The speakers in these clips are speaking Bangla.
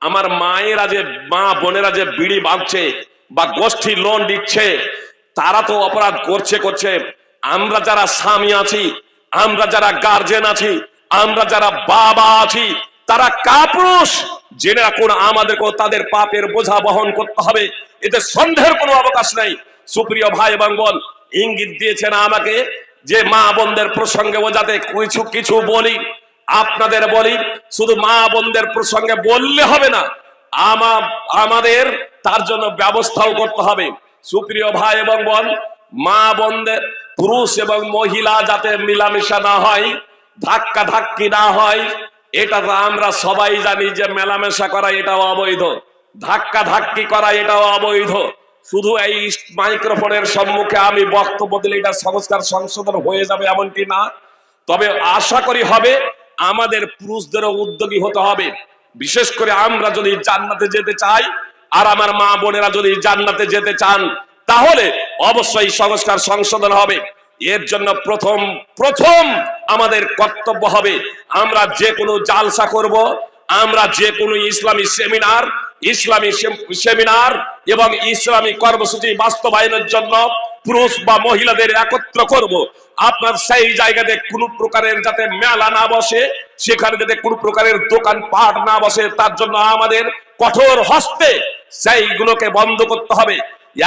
আমার মায়েরা যে, মা বোনেরা যে বিড়ি বাঁধছে বা গোষ্ঠী লোন দিচ্ছে, তারা তো অপরাধ করছে করছে। আমরা যারা স্বামী আছি, আমরা যারা গার্জেন আছি, আমরা যারা বাবা আছি, তারা কাপুরুষ। জেনে রাখুন, আমাদেরকেও তাদের পাপের বোঝা বহন করতে হবে। এতে সন্দেহের কোনো অবকাশ নাই। সুপ্রিয় ভাই এবং বোন ইঙ্গিত দিয়েছেন আমাকে যে মা বোনদের প্রসঙ্গে ও যাতে কিছু কিছু বলি। আপনাদের বলি, শুধু মা বোনদের প্রসঙ্গে বললে হবে না আমাদের তার জন্য ব্যবস্থাও করতে হবে। সুপ্রিয় ভাই এবং বোন, মা বোনদের, পুরুষ এবং মহিলা যাতে মিলামেশা না হয়, ধাক্কা ধাক্কি না হয়, এটা তো আমরা সবাই জানি যে মেলামেশা করা এটাও অবৈধ। ধাক্কা ধাক্কি করা এটাও অবৈধ। শুধু এই মাইক্রোফোনের সম্মুখে আমি বক্তব্য দিলে এটা সংস্কার সংশোধন হয়ে যাবে এমনটি না। তবে আশা করি হবে আমাদের পুরুষদেরও উদ্যোগী হতে হবে। বিশেষ করে আমরা যদি জান্নাতে যেতে চাই, আর আমার মা বোনেরা যদি জান্নাতে যেতে চান, তাহলে অবশ্যই সংস্কার সংশোধন হবে। এর জন্য প্রথম প্রথম আমাদের কর্তব্য হবে, আমরা যে কোনো জালসা করব, আমরা যে কোনো ইসলামী সেমিনার ইসলামী সেমিনার এবং ইসলামী কর্মসূচি বাস্তবায়নের জন্য পুরুষ বা মহিলাদের একত্র করব। আপনার সেই জায়গাতে কোনো প্রকারের যাতে মেলা না বসে, সেখানে যাতে কোনো প্রকারের দোকান পাট না বসে, তার জন্য আমাদের কঠোর হস্তে সেইগুলোকে বন্ধ করতে হবে।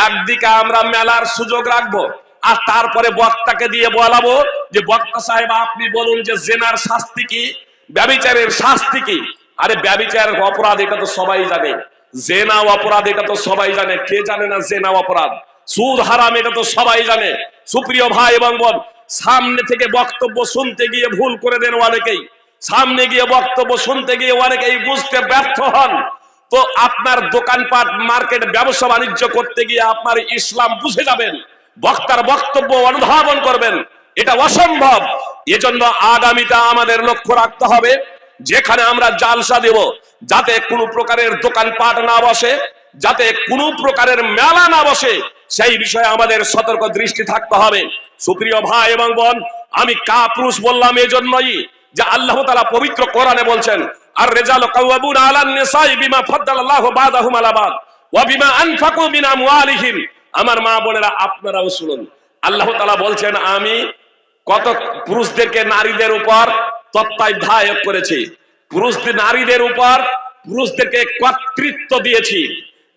একদিকে আমরা মেলার সুযোগ রাখব, আর তারপরে বক্তাকে দিয়ে বলাবো যে, বক্তা সাহেব, আপনি বলুন যে, জেনার শাস্তি কি? ব্যবিচারের শাস্তি কি? আরে, ব্যবিচার অপরাধ, এটা তো সবাই জানে। জেনা অপরাধ, এটা তো সবাই জানে। কে জানে না জেনা অপরাধ? সুদ হারাম, এটা তো সবাই জানে। সুপ্রিয় ভাই এবং বোন, সামনে থেকে বক্তব্য শুনতে গিয়ে ভুল করে দেন অনেকেই। সামনে গিয়ে বক্তব্য শুনতে গিয়ে অনেকেই বুঝতে ব্যর্থ হন। তো আপনার দোকানপাট, মার্কেট, ব্যবসা বাণিজ্য করতে গিয়ে আপনার ইসলাম বুঝে যাবেন। বক্তার বক্তব্য অনুধাবন করবেন। এটা অসম্ভব। এজন্য আগামীটা আমাদের লক্ষ্য রাখতে হবে, যেখানে আমরা জালসা দেব, যাতে কোনো প্রকারের দোকানপাট না বসে, যাতে কোনো প্রকারের মেলা না বসে। সেই বিষয়ে আমাদের সতর্ক দৃষ্টি থাকতে হবে। সুপ্রিয় ভাই এবং বোন, আমি কাপুরুষ বললাম এজন্যই যে আল্লাহ তাআলা পবিত্র কোরআনে বলছেন আর রেজাল কাওয়াবুন আলান বিমা ফাদ্দালাল্লাহু বাদাহুম আলা ওয়া বিমা আনফাকু মিন আমওয়ালিহিম। আমার মা বোনেরা, আপনারাও শুনুন। আল্লাহ তাআলা বলছেন, আমি কত পুরুষদেরকে নারীদের উপর তত্ত্বাবধায়ক করেছি। পুরুষদের নারীদের উপর পুরুষদেরকে কর্তৃত্ব দিয়েছি।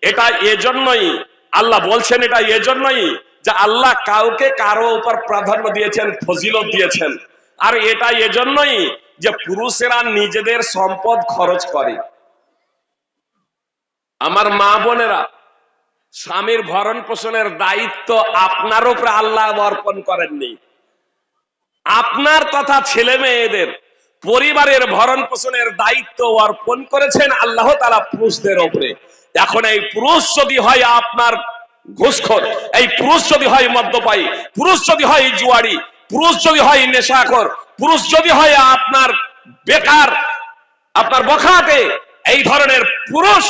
এটা এজন্যই আল্লাহ বলছেন এটা এজন্যই যে আল্লাহ কাউকে কারও উপর প্রাধান্য দিয়েছেন, ফজিলত দিয়েছেন। আর এটা এজন্যই যে পুরুষেরা নিজেদের সম্পদ খরচ করে। আমার মা বোনেরা, স্বামীর ভরণ পোষণের দায়িত্ব আপনার উপরে আল্লাহ অর্পণ করেননি। আপনার তথা ছেলে মেয়েদের পরিবারের ভরণ পোষণের দায়িত্ব অর্পণ করেছেন আল্লাহ তারা পুরুষদের ওপরে এখন এই পুরুষ যদি হয় আপনার ঘুষখোর, এই পুরুষ যদি হয় মদ্যপায়ী, পুরুষ যদি হয় জুয়ারি পুরুষ যদি হয় নেশাখোর, পুরুষ যদি হয় আপনার বেকার, আপনার বখাটে, এই ধরনের পুরুষ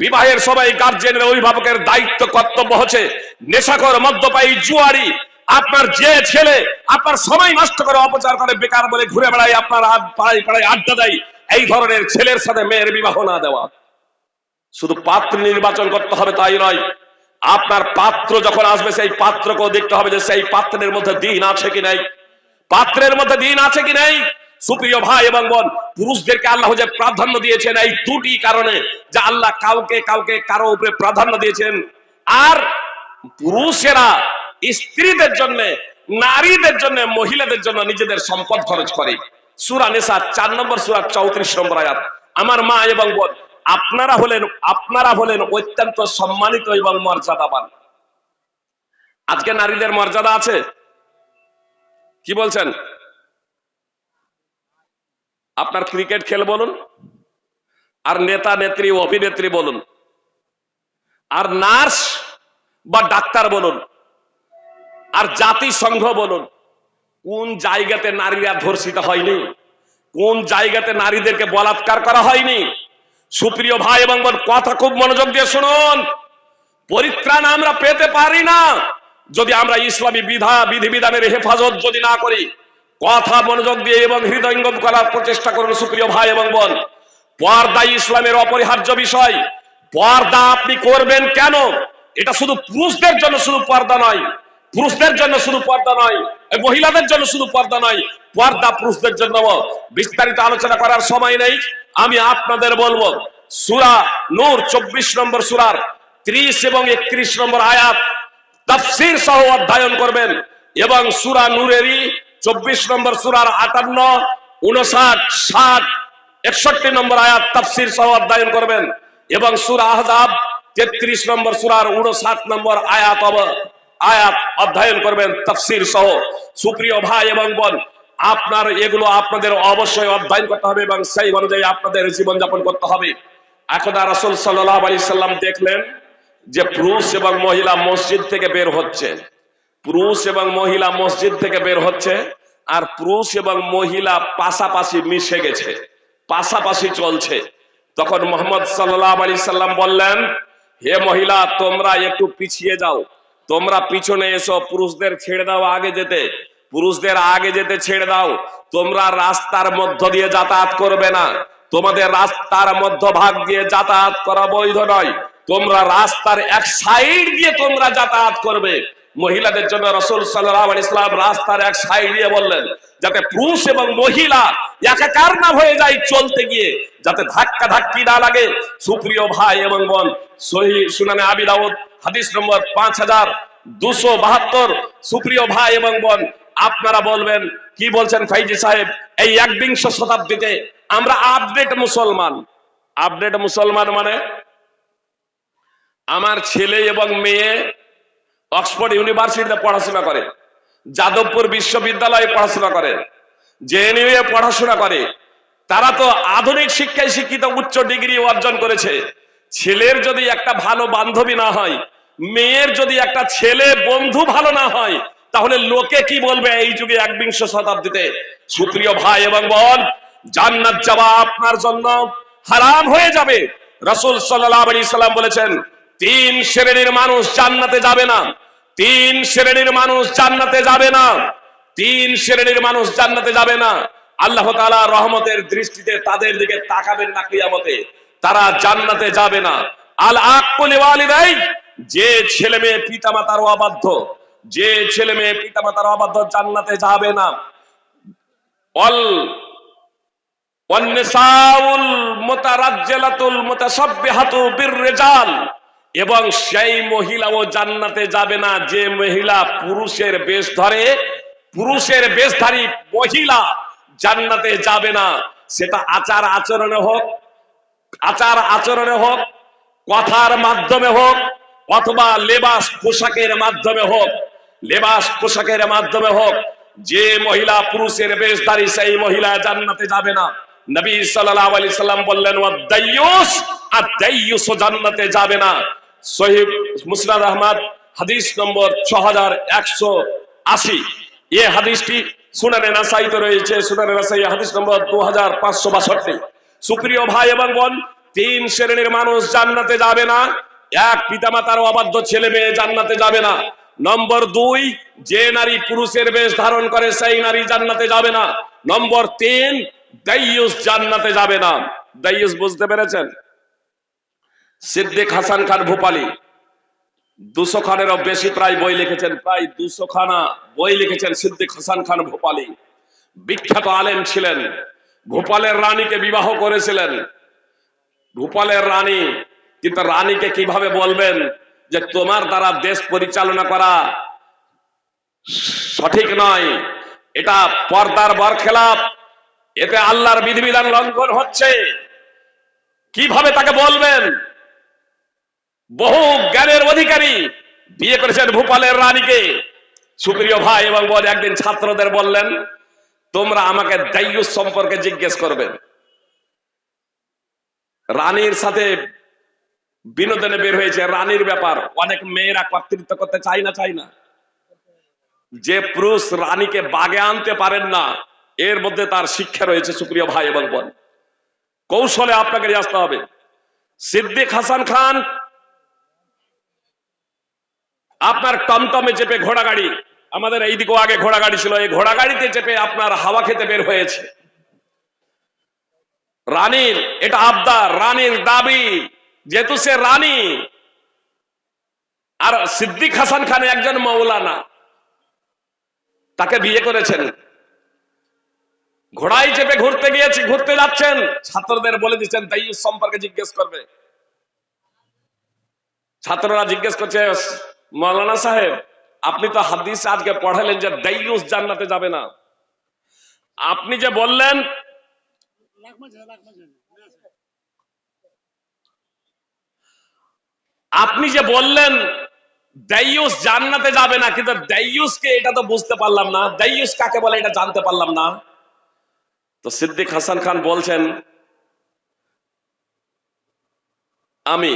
বিবাহের সবাই গার্জেনের অভিভাবকের দায়িত্ব কর্তব্য হচ্ছে নেশাখোর, মদ্যপায়ী জুয়ারি আপনার যে ছেলে, আপনার সময় নষ্ট করে অপচার করে, বেকার বলে ঘুরে বেড়ায়, আপনার পাড়ায় পাড়ায় আড্ডা দেয়, এই ধরনের ছেলের সাথে মেয়ের বিবাহ না দেওয়া। শুধু পাত্র নির্বাচন করতে হবে তাই নয়। আপনার পাত্র যখন আসবে, সেই পাত্রকেও দেখতে হবে যে সেই পাত্রের মধ্যে দিন আছে কি নাই। পাত্রের মধ্যে দিন আছে কি নাই? সুপ্রিয় ভাই এবং বোন, পুরুষদেরকে আল্লাহ যে প্রাধান্য দিয়েছেন এই দুটি কারণে, যে আল্লাহ কাউকে কাউকে কারও উপরে প্রাধান্য দিয়েছেন। আর পুরুষেরা স্ত্রীদের জন্য, নারীদের জন্য, মহিলাদের জন্য নিজেদের সম্পদ খরচ করে। সুরা নেশা চার নম্বর, সুরা চৌত্রিশ নম্বর আয়াত। আমার মা এবং বোন আপনারা হলেন আপনারা হলেন অত্যন্ত সম্মানিত এবং মর্যাদাবান। আজকে নারীদের মর্যাদা আছে? কি বলছেন? আপনার ক্রিকেট খেল বলুন, আর নেতা, নেত্রী, অভিনেত্রী বলুন, আর নার্স বা ডাক্তার বলুন, আর জাতিসংঘ বলুন, কোন জায়গাতে নারীরা ধর্ষিত হয়নি? কোন জায়গাতে নারীদেরকে বলাৎকার করা হয়নি? সুপ্রিয় ভাই এবং বোন, কথা খুব মনোযোগ দিয়ে শুনুন। পরিত্রাণ আমরা পেতে পারি না। যদি আমরা ইসলামী বিধা, বিধিবিধানের হেফাজত যদি না করি, কথা মনোযোগ দিয়ে এবং হৃদয়ঙ্গম করার প্রচেষ্টা করুন সুপ্রিয় ভাই এবং বোন। পর্দা ইসলামের অপরিহার্য বিষয়। পর্দা আপনি করবেন কেন? এটা শুধু পুরুষদের জন্য শুধু পর্দা নয়। পুরুষদের জন্য শুধু পর্দা নয়। মহিলাদের জন্য শুধু পর্দা নয়। পর্দা পুরুষদের জন্য বিস্তারিত আলোচনা করার সময় নেই। আমি আপনাদের বলব, সুরা নূর, চব্বিশ নম্বর সুরার ত্রিশ এবং একত্রিশ নম্বর আয়াত তাফসির সহ অধ্যয়ন করবেন এবং সুরা নূরেরই চব্বিশ নম্বর সুরার আটান্ন, উনষাট, ষাট, একষট্টি নম্বর আয়াত তাফসির সহ অধ্যয়ন করবেন এবং সুরা আহজাব তেত্রিশ নম্বর সুরার উনষাট নম্বর আয়াত আয়াত অধ্যয়ন করবেন তাফসির সহ। সুপ্রিয় ভাই এবং বোন আপনার এগুলো আপনাদের অবশ্যই অধ্যয়ন করতে হবে এবং সেই অনুযায়ী আপনাদের জীবনযাপন করতে হবে। এখন রাসূল সাল্লাল্লাহু আলাইহি সাল্লাম দেখলেন যে পুরুষ এবং মহিলা মসজিদ থেকে বের হচ্ছে। পুরুষ এবং মহিলা মসজিদ থেকে বের হচ্ছে আর পুরুষ এবং মহিলা পাশাপাশি মিশে গেছে, পাশাপাশি চলছে। তখন মোহাম্মদ সাল্লাহ আলি সাল্লাম বললেন, হে মহিলা, তোমরা একটু পিছিয়ে যাও। তোমরা পিছনে এসো, পুরুষদের ছেড়ে দাও আগে যেতে। পুরুষদের আগে যেতে ছেড়ে দাও। তোমরা রাস্তার মধ্য দিয়ে যাতায়াত করবে না। তোমাদের রাস্তার মধ্যভাগ দিয়ে যাতায়াত করা বৈধ নয়। তোমরা রাস্তার এক সাইড দিয়ে তোমরা যাতায়াত করবে। মহিলাদের জন্য রসুল সাল্লাহ ইসলাম রাস্তার এক সাইড দিয়ে বললেন, যাতে পুরুষ এবং মহিলা একাকার না হয়ে যায় চলতে গিয়ে, যাতে ধাক্কা ধাক্কি না লাগে। সুপ্রিয় ভাই এবং বোন, সহি সুনানে আবি দাউদ, হাদিস নম্বর পাঁচ হাজার দুশো বাহাত্তর। সুপ্রিয় ভাই এবং বোন আপনারা বলবেন, কি বলছেন ফাইজি সাহেব? এই একবিংশ শতাব্দীতে আমরা আপডেট মুসলমান। আপডেট মুসলমান মানে আমার ছেলে এবং মেয়ে অক্সফোর্ড ইউনিভার্সিটিতে পড়াশোনা করে, যাদবপুর বিশ্ববিদ্যালয়ে পড়াশোনা করে জেএনইউ এ পড়াশোনা করে। তারা তো আধুনিক শিক্ষায় শিক্ষিত, উচ্চ ডিগ্রি অর্জন করেছে। ছেলের যদি একটা ভালো বান্ধবী না হয়, মেয়ের যদি একটা ছেলে বন্ধু ভালো না হয় তাহলে লোকে কি বলবে এই যুগে একবিংশ শতাব্দীতে? সুপ্রিয় ভাই এবং বোন, জান্নাত যাওয়া আপনার জন্য হারাম হয়ে যাবে। রসুল সাল্লাহ আলী সাল্লাম বলেছেন, তিন শ্রেণির মানুষ জান্নাতে যাবে না। তিন শ্রেণির মানুষ জান্নাতে যাবে না। তিন শ্রেণির মানুষ জান্নাতে যাবে না। আল্লাহ তাআলা রহমতের দৃষ্টিতে তাদের দিকে তাকাবেন না কিয়ামতে। তারা জান্নাতে যাবে না। আল আকুল ওয়ালিদাই যে ছেলে মেয়ে পিতা মাতার অবাধ্য। যে ছেলে মেয়ে পিতা মাতার অবাধ্য জান্নাতে যাবে না। অল এবং সেই মহিলাও জান্নাতে যাবে না। যে মহিলা পুরুষের বেশ ধরে, পুরুষের বেশধারী মহিলা জান্নাতে যাবে না। সেটা আচার আচরণে হোক, আচার আচরণে হোক, কথার মাধ্যমে হোক, অথবা লেবাস পোশাকের মাধ্যমে হোক লেবাস পোশাকের মাধ্যমে হোক, যে মহিলা পুরুষের বেশধারী সেই মহিলা জান্নাতে যাবে না। নবী সাল্লাল্লাহু আলাইহি সাল্লাম বললেন ওয়াদাইয়ুস আর দাইয়ুস জান্নাতে যাবে না। সহিহ মুসনাদ আহমদ, হাদিস নম্বর 6180 এই হাদিসটি সুনানে নাসাইতে রয়েছে, সুনানে নাসাই হাদিস নম্বর 2562 সুপ্রিয় ভাই এবং বোন, তিন শ্রেণির মানুষ জান্নাতে যাবে না, এক পিতামাতার অবাধ্য ছেলে মেয়ে জান্নাতে যাবে না। নম্বর দুই, যে নারী পুরুষের বেশ ধারণ করে সেই নারী জান্নাতে যাবে না। নম্বর তিন দাইয়ুস জান্নাতে যাবে না। দাইয়ুস বুঝতে পেরেছেন? সিদ্দিক হাসান খান ভোপালী। দুশো খানেরও বেশি প্রায় বই লিখেছেন, প্রায় দুশো খানা বই লিখেছেন সিদ্দিক হাসান খান ভোপালী। বিখ্যাত আলেম ছিলেন। ভোপালের রানীকে বিবাহ করেছিলেন। ভোপালের রানী, কিন্তু রানীকে কীভাবে বলবেন? যে তোমার দ্বারা দেশ পরিচালনা করা সঠিক নয়, এটা পর্দার বরখেলাপ। এতে আল্লাহর বিধিবিধান লঙ্ঘন হচ্ছে। কীভাবে তাকে বলবেন? বহু জ্ঞানের অধিকারী বিয়ে করেছেন ভূপালের রানীকে। সুপ্রিয় ভাই এবং বোন, একদিন ছাত্রদের বললেন, তোমরা আমাকে দায়ুস সম্পর্কে জিজ্ঞেস করবেন রানীর সাথে বিনোদনে বের হয়েছে রানীর ব্যাপার। অনেক মেয়েরা কর্তৃত্ব করতে চায় না চায় না। যে পুরুষ রানীকে বাগে আনতে পারেন না, এর মধ্যে তার শিক্ষা রয়েছে সুপ্রিয় ভাই এবং বোন। কৌশলে আপনাকে আসতে হবে। সিদ্দিক হাসান খান, আপনার টমটমে চেপে ঘোড়া গাড়ি আমাদের এইদিকেও আগে ঘোড়া গাড়ি ছিল, এই ঘোড়া গাড়িতে চেপে আপনার হাওয়া খেতে বের হয়েছে। রানীর, এটা আবদার, রানীর দাবি। যেহেতু সে রানী, আর সিদ্দিক হাসান খান একজন মৌলানা তাকে বিয়ে করেছেন। ঘোড়ায় চেপে ঘুরতে গিয়েছি, ঘুরতে যাচ্ছেন, ছাত্রদের বলে দিচ্ছেন দাইয়ুস সম্পর্কে জিজ্ঞেস করবে। ছাত্ররা জিজ্ঞেস করছে মৌলানা সাহেব, আপনি তো হাদিস আজকে পড়ালেন যে দাইউস জান্নাতে যাবে না। আপনি যে বললেন আপনি যে বললেন, দাইয়ুস জান্নাতে যাবে না, কিন্তু দাইয়ুসকে এটা তো বুঝতে পারলাম না। দাইয়ুস কাকে বলে এটা জানতে পারলাম না। তো সিদ্দিক হাসান খান বলছেন, আমি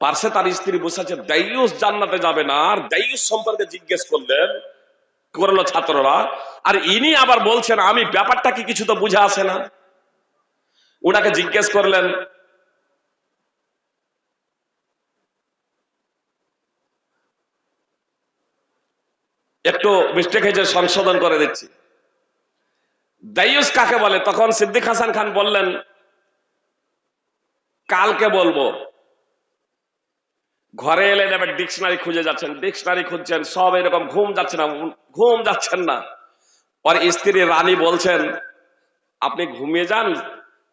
পার্শ্বে তার স্ত্রী বসেছে দাইয়ুস জান্নাতে যাবে না, আর দাইয়ুস সম্পর্কে জিজ্ঞেস করলেন, করল ছাত্ররা, আর ইনি আবার বলছেন, আমি ব্যাপারটা কি কিছু তো বুঝে আসে না। ওনাকে জিজ্ঞেস করলেন একটু মিস্টেক হয়েছে, সংশোধন করে দিচ্ছি। দাইয়ুস কাকে বলে? তখন সিদ্দিক হাসান খান বললেন, কালকে বলব। ঘরে এলেন এবার ডিকশনারি খুঁজে যাচ্ছেন ডিকশনারি খুঁজছেন, সব এরকম ঘুম যাচ্ছে না, ঘুম যাচ্ছেন না। ওর স্ত্রী রানী বলছেন, আপনি ঘুমিয়ে যান,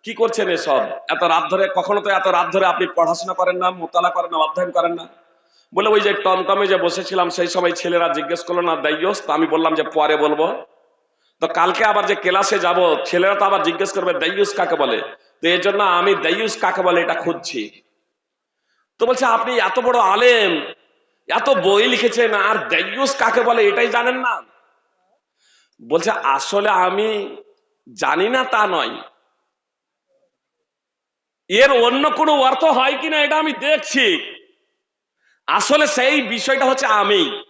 কি করছেন এসব? এত রাত ধরে, কখনো তো এত রাত ধরে আপনি পড়াশোনা করেন না, মোতালা করেন না, অধ্যয়ন করেন না? বলে, ওই যে টমটমে যে বসেছিলাম, সেই সময় ছেলেরা জিজ্ঞেস করল, না দাইয়স, তো আমি বললাম যে পরে বলব। তো কালকে আবার যে ক্লাসে যাব, ছেলেরা তো আবার জিজ্ঞেস করবে, দাইয়ুস কাকে বলে? তো এই জন্য আমি দাইয়ুস কাকে বলে এটা খুঁজছি। তো বলছে, আপনি এত বড় আলেম, এত বই লিখেছেন, আর দাইয়ুস কাকে বলে এটাই জানেন না? বলছে, আসলে আমি জানি না তা নয়। এর অন্য কোনো অর্থ হয় কিনা এটা আমি দেখছি। আসলে সেই বিষয়টা হচ্ছে আমি।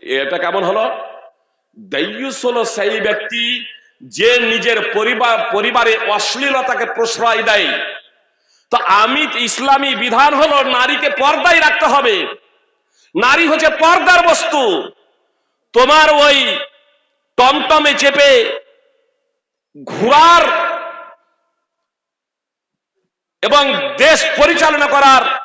এটা কেমন হলো? দাইয়ুস হলো সেই ব্যক্তি যে নিজের পরিবার পরিবারে অশ্লীলতাকে প্রশ্রয় দেয়। তো আমি ইসলামী বিধান হলো নারীকে পর্দায় রাখতে হবে। নারী হচ্ছে পর্দার বস্তু। তোমার ওই টমটমে চেপে ঘোরার এবং দেশ পরিচালনা করার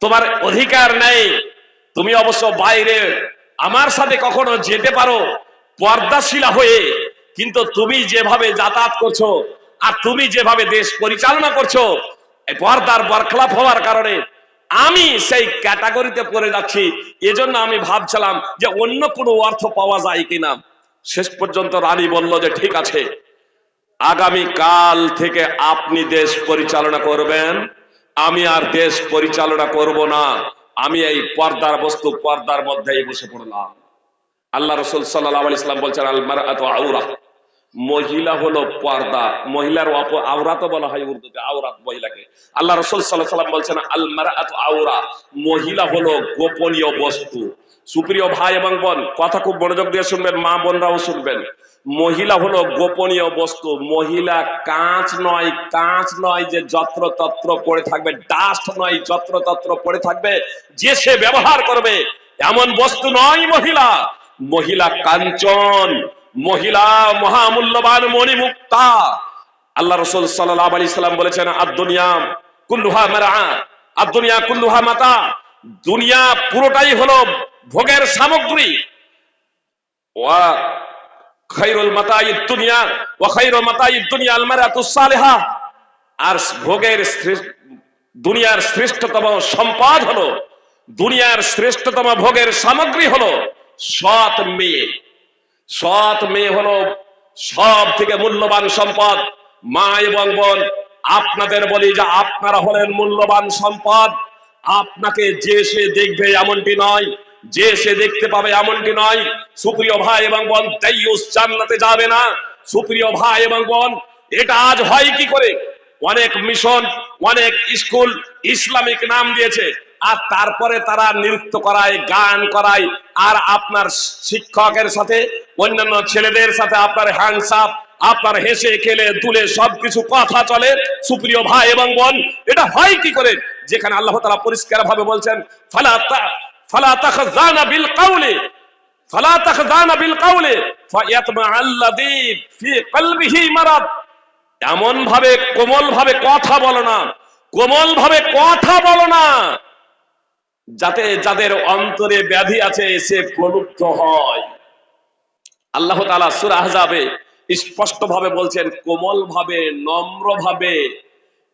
তোমার অধিকার নেই। তুমি অবশ্য বাইরে। আমার সাথে কখনো যেতে পারো, পর্দাশীলা হয়ে। কিন্তু তুমি যেভাবে যাতায়াত করছ আর তুমি যেভাবে দেশ পরিচালনা করছ পর্দার বরখলাপ হওয়ার কারণে আমি সেই ক্যাটাগরিতে পড়ে যাচ্ছি। এজন্য আমি ভাবছিলাম যে অন্য কোনো অর্থ পাওয়া যায় কিনা। শেষ পর্যন্ত রানী বলল যে, ঠিক আছে। আগামী কাল থেকে আপনি দেশ পরিচালনা করবেন। আমি আর দেশ পরিচালনা করব না। আমি এই পর্দার বস্তু, পর্দার মধ্যেই বসে পড়লাম। আল্লাহ রসুল সাল্লাহ ইসলাম বলছেন আলমার এত আউরা মহিলা হলো পর্দা। মহিলার আওরাত বলা হয় উর্দুতে, আওরাত মহিলাকে। আল্লাহ রসুল সাল্লাহ সাল্লাম বলছেন আলমার এত আউরা মহিলা হলো গোপনীয় বস্তু। সুপ্রিয় ভাই এবং বোন, কথা খুব মনোযোগ দিয়ে শুনবেন, মা বোনরাও শুনবেন। মহিলা হলো গোপনীয় বস্তু। মহিলা কাঁচ নয় কাঁচ নয় যে যত্র তত্র পড়ে থাকবে, ডাস্ট নয় যত্র তত্র পড়ে থাকবে, যে সে ব্যবহার করবে, এমন বস্তু নয় মহিলা। মহিলা কাঞ্চন, মহিলা মহামূল্যবান মণিমুক্তা। আল্লাহ রসুল সাল্লাহ আলি সাল্লাম বলেছেন আর দুনিয়া কুল্লুহা মারা আর দুনিয়া কুল্লুহা মাতা। দুনিয়া পুরোটাই হলো ভোগের সামগ্রী। ওয়া খাইরুল মাতাই দুনিয়া, ওয়া খাইরুল মাতাই দুনিয়া আল মারাতুস সালিহা। আর ভোগের দুনিয়ার শ্রেষ্ঠতম সম্পদ হলো, দুনিয়ার শ্রেষ্ঠতম ভোগের সামগ্রী হলো সৎ মেয়ে। সৎ মেয়ে হলো সব থেকে মূল্যবান সম্পদ। মা এবং বোন, আপনাদের বলি যে আপনারা হলেন মূল্যবান সম্পদ। আপনাকে যে সে দেখবে এমনটি নয়। যে সে দেখতে পাবে এমনটি নয়, সুপ্রিয় ভাই এবং বোন দাইয়ুস জান্নাতে যাবে না। সুপ্রিয় ভাই এবং বোন, এটা আজ হয় কি করে? অনেক মিশন, অনেক স্কুল ইসলামিক নাম দিয়েছে, আর তারপরে তারা নৃত্য করায়, গান করায়, আর আপনার শিক্ষকের সাথে, অন্যান্য ছেলেদের সাথে আপনার হ্যান্ডসাপ আপনার হেসে খেলে দুলে সবকিছু কথা চলে। সুপ্রিয় ভাই এবং বোন, এটা হয় কি করে? যেখানে আল্লাহ তাআলা পরিষ্কার ভাবে বলছেন, ফালা এমন ভাবে কোমল ভাবে কথা বলো না কোমল ভাবে কথা বলো না, যাতে যাদের অন্তরে ব্যাধি আছে সে প্রলুব্ধ হয়। আল্লাহ তাআলা সূরা আহজাবে স্পষ্ট ভাবে বলছেন কোমল ভাবে নম্র ভাবে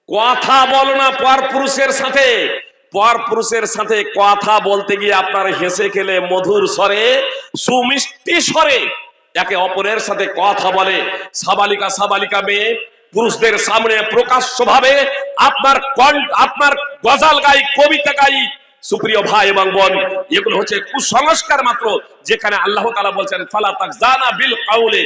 কথা বলো না পর পুরুষের সাথে। পর পুরুষের সাথে কথা বলতে গিয়ে আপনার হেসে খেলে মধুর স্বরে, সুমিষ্টি স্বরে একে অপরের সাথে কথা বলে। সাবালিকা সাবালিকা মেয়ে, পুরুষদের সামনে প্রকাশ্য ভাবে আপনার আপনার গজাল গাই, কবিতা গাই, সুপ্রিয় ভাই এবং বোন, এগুলো হচ্ছে কুসংস্কার মাত্র, যেখানে আল্লাহ তাআলা বলছেন, ফালা তাকজানা বিল কাউলে।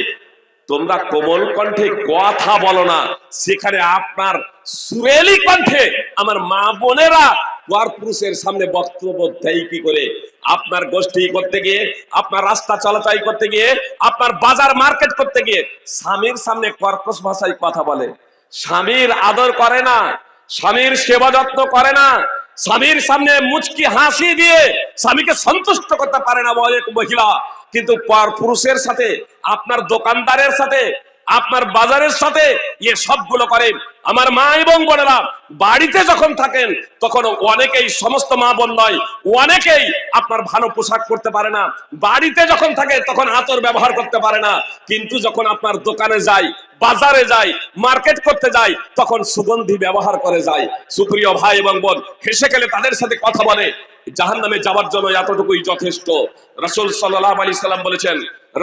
তোমরা কোমল কণ্ঠে কথা বলো না, সেখানে আপনার সুরেলি কণ্ঠে আমার মা বোনেরা পর পুরুষের সামনে বক্তব্য দেয় কি করে? আপনার গোষ্ঠী করতে গিয়ে, আপনার রাস্তা চলাচল করতে গিয়ে, আপনার বাজার মার্কেট করতে গিয়ে স্বামীর সামনে কর্কশ ভাষায় কথা বলে। স্বামীর আদর করে না, স্বামীর সেবা যত্ন করে না, স্বামীর সামনে মুচকি হাসি দিয়ে স্বামীকে সন্তুষ্ট করতে পারে না বলে মহিলা। কিন্তু পর পুরুষের সাথে, আপনার দোকানদারের সাথে আপনার বাজারের সাথে ইয়ে সবগুলো করে আমার মা এবং বোনেরা বাড়িতে যখন থাকেন, তখন অনেকেই সমস্ত মা বোন নয়, অনেকেই আপনার ভালো পোশাক পরতে পারে না। বাড়িতে যখন থাকে, তখন আতর ব্যবহার করতে পারে না। কিন্তু যখন আপনার দোকানে যায়, বাজারে যায়, মার্কেট করতে যায়, তখন সুগন্ধি ব্যবহার করে যায়। সুপ্রিয় ভাই এবং বোন, হেসে গেলে তাদের সাথে কথা বলে। জাহান নামে যাওয়ার জন্য এতটুকুই যথেষ্ট। রাসূল সাল্লাল্লাহু আলাইহি সাল্লাম বলেছেন,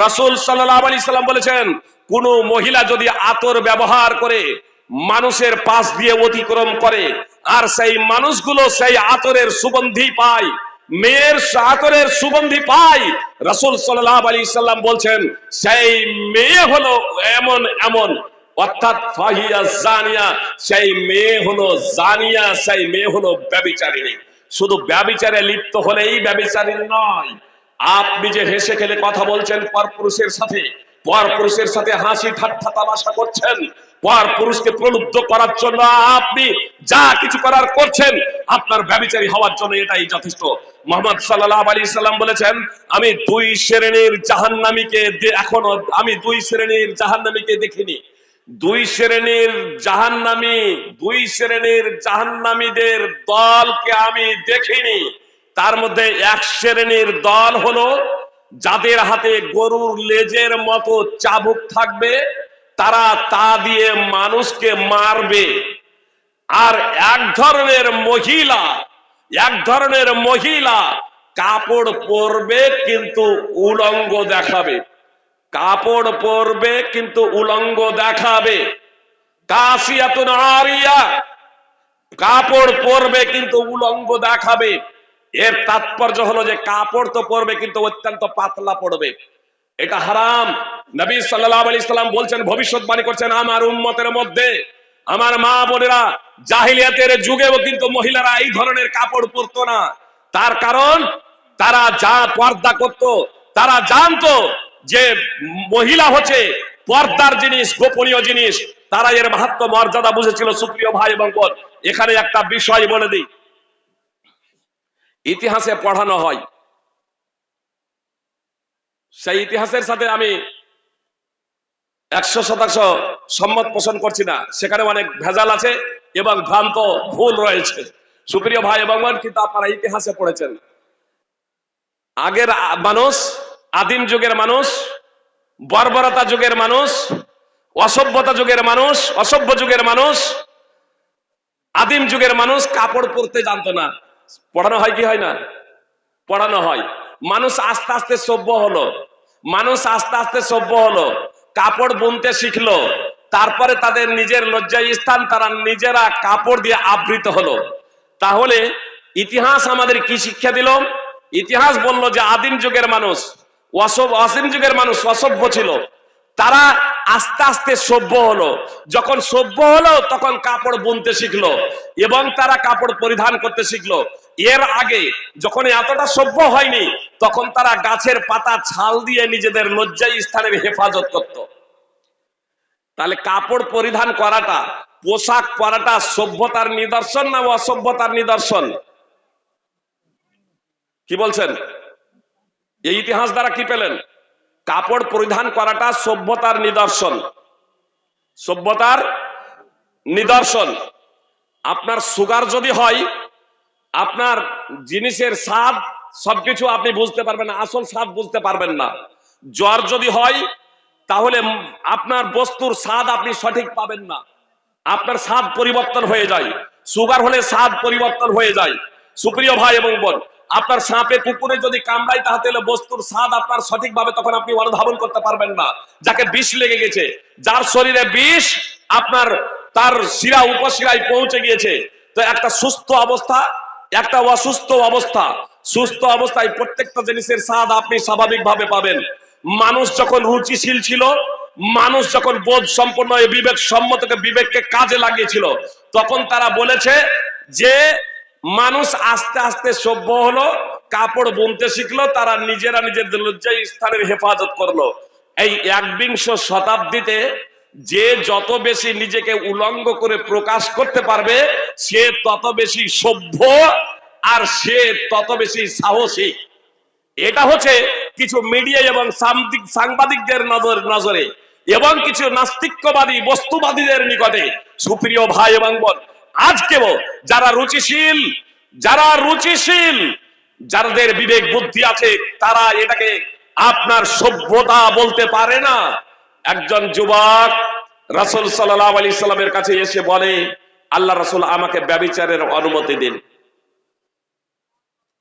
রাসূল সাল্লাল্লাহু আলাইহি সাল্লাম বলেছেন কোন মহিলা যদি আতর ব্যবহার করে মানুষের পাশ দিয়ে অতিক্রম করে, আর সেই মানুষগুলো সেই আতরের সুগন্ধি পায়, মেয়ের আতরের সুগন্ধি পায়, রাসূল সাল্লাল্লাহু আলাইহি সাল্লাম বলছেন, সেই মেয়ে হলো এমন এমন। অর্থাৎ ফাহিয়া জানিয়া, সেই মেয়ে হলো জানিয়া, সেই মেয়ে হলো ব্যভিচারিণী শুধু ব্যভিচারে লিপ্ত হলেই ব্যভিচারিণী নয়। আপনি যে হেসে খেলে কথা বলছেন পরপুরুষের সাথে পরপুরুষের সাথে হাসি ঠাট্টা তামাশা করছেন। পর পুরুষকে প্রলুব্ধ করার জন্য আপনি যা কিছু করার করছেন, আপনার ব্যভিচারী হওয়ার জন্য এটাই যথেষ্ট। মোহাম্মদ সাল্লাহ আলী সাল্লাম বলেছেন, আমি দুই শ্রেণির জাহান্নামীকে এখনও আমি দুই শ্রেণির জাহান্নামীকে দেখিনি। দুই শ্রেণির জাহান্নামী, দুই শ্রেণির জাহান্নামীদের দলকে আমি দেখিনি। তার মধ্যে এক শ্রেণির দল হলো যাদের হাতে গরুর লেজের মতো চাবুক থাকবে, তারা তা দিয়ে মানুষকে মারবে। আর এক ধরনের মহিলা, এক ধরনের মহিলা কাপড় পরবে কিন্তু উলঙ্গ দেখাবে। কাপড় পরবে কিন্তু উলঙ্গ দেখাবে। কাশিয়াতুন আরিয়া কাপড় পরবে কিন্তু উলঙ্গ দেখাবে। এর তাৎপর্য হলো যে কাপড় তো পরবে, কিন্তু অত্যন্ত পাতলা পড়বে। এটা হারাম। নবী সাল্লাল্লাহু আলাইহি সাল্লাম বলছেন, ভবিষ্যৎবাণী করছেন, আমার উম্মতের মধ্যে, আমার মা বোনেরা জাহিলিয়াতের যুগেও কিন্তু মহিলারা এই ধরনের কাপড় পরতো না। তার কারণ, তারা যা পর্দা করত, তারা জানতো যে মহিলা হচ্ছে পর্দার জিনিস, গোপনীয় জিনিস। তারা এর মাহাত্ম মর্যাদা বুঝেছিল সুপ্রিয় ভাই এবং বোন। এখানে একটা বিষয় বলে দিই। ইতিহাসে পড়ানো হয়। সেই ইতিহাসের সাথে আমি একশো শতাংশ সম্মত পোষণ করছি না। সেখানে অনেক ভেজাল আছে এবং ভ্রান্ত ভুল রয়েছে। সুপ্রিয় ভাই এবং কিন্তু আপনারা ইতিহাসে পড়েছেন। আগের মানুষ, আদিম যুগের মানুষ, বর্বরতা যুগের মানুষ, অসভ্যতা যুগের মানুষ, অসভ্য যুগের মানুষ, আদিম যুগের মানুষ কাপড় পরতে জানতো না। পড়ানো হয় কি হয় না? পড়ানো হয়। মানুষ আস্তে আস্তে সভ্য হলো। মানুষ আস্তে আস্তে সভ্য হলো। কাপড় বুনতে শিখলো। তারপরে তাদের নিজের লজ্জায় স্থান, তারা নিজেরা কাপড় দিয়ে আবৃত হলো। তাহলে ইতিহাস আমাদের কি শিক্ষা দিল? ইতিহাস বলল যে আদিম যুগের মানুষ অসভ অসীম যুগের মানুষ অসভ্য ছিল। তারা আস্তে আস্তে সভ্য হলো। যখন সভ্য হলো, তখন কাপড় বুনতে শিখলো এবং তারা কাপড় পরিধান করতে শিখলো। এর আগে যখন এতটা সভ্য হয়নি, তখন তারা গাছের পাতা ছাল দিয়ে নিজেদের লজ্জায় স্থানের হেফাজত করত। তাহলে কাপড় পরিধান করাটা, পোশাক পরাটা সভ্যতার নিদর্শন না অসভ্যতার নিদর্শন? কি বলছেন? এই ইতিহাস দ্বারা কি পেলেন? কাপড় পরিধান করাটা সভ্যতার নিদর্শন। সভ্যতার নিদর্শন। আপনার সুগার যদি হয়, আপনার জিনিসের স্বাদ, সবকিছু আপনি বুঝতে পারবেন আসল স্বাদ বুঝতে পারবেন না। জ্বর যদি হয়, তাহলে আপনার বস্তুর স্বাদ আপনি সঠিক পাবেন না। আপনার স্বাদ পরিবর্তন হয়ে যায়। সুগার হলে স্বাদ পরিবর্তন হয়ে যায়। সুপ্রিয় ভাই এবং বোন আপনার সাপে কুকুরে যদি কামড়ায়, তাহলে বস্তুর স্বাদ আপনার সঠিকভাবে তখন আপনি অনুধাবন করতে পারবেন না। যাকে বিষ লেগে গেছে, যার শরীরে বিষ আপনার তার শিরা উপশিরায় পৌঁছে গিয়েছে। তো একটা সুস্থ অবস্থা, একটা অসুস্থ অবস্থা। সুস্থ অবস্থায় প্রত্যেকটা জিনিসের স্বাদ আপনি স্বাভাবিকভাবে পাবেন। মানুষ যখন রুচিশীল ছিল, মানুষ যখন বোধ সম্পন্ন বিবেক সম্মতকে বিবেককে কাজে লাগিয়েছিল, তখন তারা বলেছে যে মানুষ আস্তে আস্তে সভ্য হলো, কাপড় বুনতে শিখলো, তারা নিজেরা নিজেদের লজ্জায় স্থানের হেফাজত করল। এই একবিংশ শতাব্দীতে যে যত বেশি নিজেকে উলঙ্গ করে প্রকাশ করতে পারবে, সে তত বেশি সভ্য আর সে তত বেশি সাহসী। এটা হচ্ছে কিছু মিডিয়া এবং সাংবাদিক- সাংবাদিকদের নজর, নজরে এবং কিছু নাস্তিক্যবাদী, বস্তুবাদীদের নিকটে। সুপ্রিয় ভাই এবং বোন আজকেও যারা রুচিশীল যারা রুচিশীল, যাদের বিবেক বুদ্ধি আছে, তারা এটাকে আপনার সভ্যতা বলতে পারে না। একজন যুবক রাসূল সাল্লামের কাছে এসে বলে, আল্লাহ রাসূল, আমাকে ব্যভিচারের অনুমতি দিন।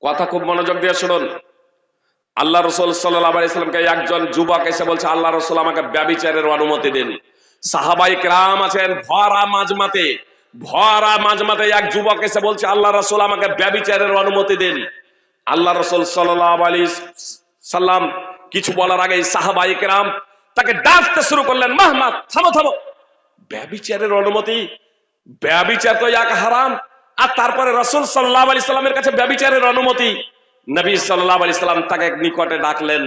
কথা খুব মনোযোগ দিয়ে শুনুন। আল্লাহ রসুল সাল্লামকে একজন যুবক এসে বলছে, আল্লাহ রসুল, আমাকে ব্যবিচারের অনুমতি দিন। সাহাবাই রাম আছেন ভরা মাঝমাতে। ভরা মাঝমাতে এক যুবক এসে বলছে, আল্লাহ রসুল আমাকে ব্যবিচারের অনুমতি দিন। আল্লাহ রসুল সাল্লাহ আলী সাল্লাম কিছু বলার আগে সাহাবাই রাম তাকে ডাকতে শুরু করলেন মাহমা থামো থামো। ব্যবিচারের অনুমতি, ব্যবিচার তো এক হারাম। আর তারপরে রসুল সাল্লাহ আলি সাল্লামের কাছে ব্যবিচারের অনুমতি। নবী সাল্লাহ আলি সাল্লাম তাকে নিকটে ডাকলেন,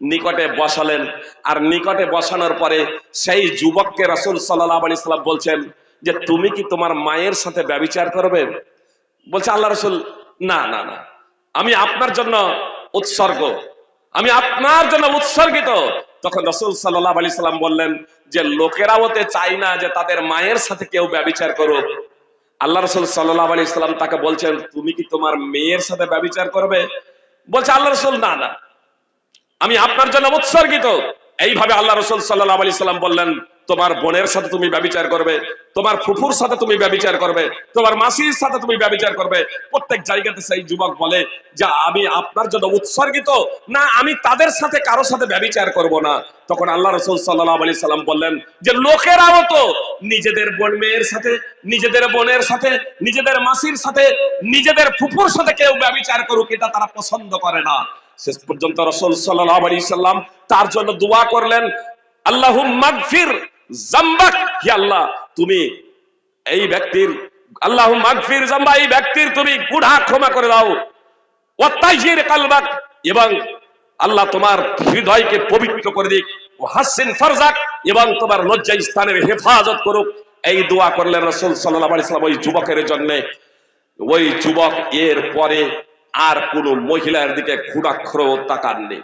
নিকটে বসালেন। আর নিকটে বসানোর পরে সেই যুবককে রসুল সাল্লাহ আলি সাল্লাম বলছেন যে তুমি কি তোমার মায়ের সাথে ব্যবিচার করবে? বলছে আল্লাহ রসুল, না না না। আমি আপনার জন্য উৎসর্গ। আমি আপনার জন্য উৎসর্গিত। তখন রসুল সাল্লাহ আলি সাল্লাম বললেন যে লোকেরা ওতে চাই না যে তাদের মায়ের সাথে কেউ ব্যবিচার করুক। আল্লাহ রসুল সাল্লাহ আলি সাল্লাম তাকে বলছেন, তুমি কি তোমার মেয়ের সাথে ব্যবিচার করবে? বলছে আল্লাহ রসুল, না না। আমি আপনার জন্য উৎসর্গিত। এইভাবে আল্লাহ রসুল সাল্লাহ আলি সাল্লাম বললেন তোমার বোনের সাথে তুমি ব্যবিচার করবে, তোমার ফুফুর সাথে তুমি ব্যবিচার করবে, তোমার মাসির সাথে তুমি ব্যবিচার করবে। প্রত্যেক জায়গাতে সেই যুবক বলে যে, আমি আপনার জন্য উৎসর্গিত, না, আমি তাদের সাথে কারোর সাথে ব্যবিচার করব না। তখন আল্লাহ রসুল সাল্লাহ আলি সাল্লাম বললেন যে লোকেরাও তো নিজেদের বোন মেয়ের সাথে, নিজেদের বোনের সাথে, নিজেদের মাসির সাথে, নিজেদের ফুফুর সাথে কেউ ব্যবিচার করুক, এটা তারা পছন্দ করে না। শেষ পর্যন্ত রসুল সাল্লাহ আলি সাল্লাম তার জন্য দোয়া করলেন আল্লাহ মাগফির জাম্বাক আল্লাহ, তুমি এই ব্যক্তির, আল্লাহ মাগফির জাম্বা, এই ব্যক্তির তুমি গুড়া ক্ষমা করে দাও। কালবাক, এবং আল্লাহ তোমার হৃদয়কে পবিত্র করে দিক। ও হাসিন ফারজাক, এবং তোমার লজ্জা স্থানের হেফাজত করুক। এই দোয়া করলেন রসুল সাল্লাহ সাল্লাম ওই যুবকের জন্য। ওই যুবক এর পরে আর কোন মহিলার দিকে ক্ষুরাক্ষর তাকাননি।